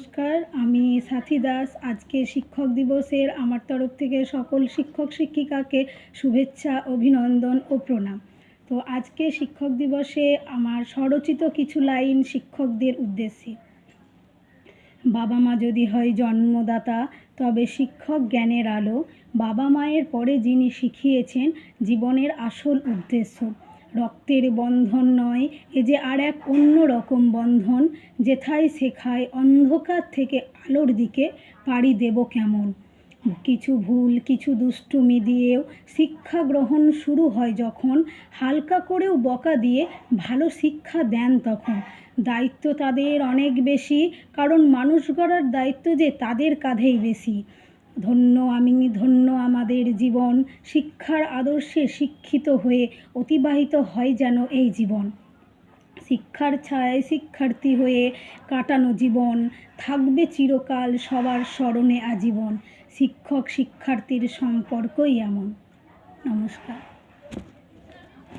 নমস্কার, আমি সাথী দাস। আজকে শিক্ষক দিবসের আমার তরফ থেকে সকল শিক্ষক শিক্ষিকাকে শুভেচ্ছা, অভিনন্দন ও প্রণাম। তো আজকে শিক্ষক দিবসে আমার স্বরচিত কিছু লাইন শিক্ষকদের উদ্দেশ্যে। বাবা মা যদি হয় জন্মদাতা, তবে শিক্ষক জ্ঞানের আলো। বাবা মায়ের পরে যিনি শিখিয়েছেন, জীবনের আসল উদ্দেশ্য। রক্তের বন্ধন নয়, এ যে আর এক অন্য রকম বন্ধন, যেথায় শেখায় অন্ধকার থেকে আলোর দিকে পাড়ি দেব কেমন। কিছু ভুল, কিছু দুষ্টুমি দিয়েও শিক্ষা গ্রহণ শুরু হয় যখন, হালকা করেও বকা দিয়ে ভালো শিক্ষা দেন তখন। দায়িত্ব তাদের অনেক বেশি, কারণ মানুষ গড়ার দায়িত্ব যে তাদের কাঁধেই বেশি। ধন্য আমি, ধন্য জীবন, শিক্ষার আদর্শে শিক্ষিত হয়ে অতিবাহিত হয় যেন এই জীবন। শিক্ষার ছায় শিক্ষার্থী হয়ে কাটানো জীবন, থাকবে চিরকাল সবার স্মরণে আজীবন। শিক্ষক শিক্ষার্থীর সম্পর্কই এমন। নমস্কার।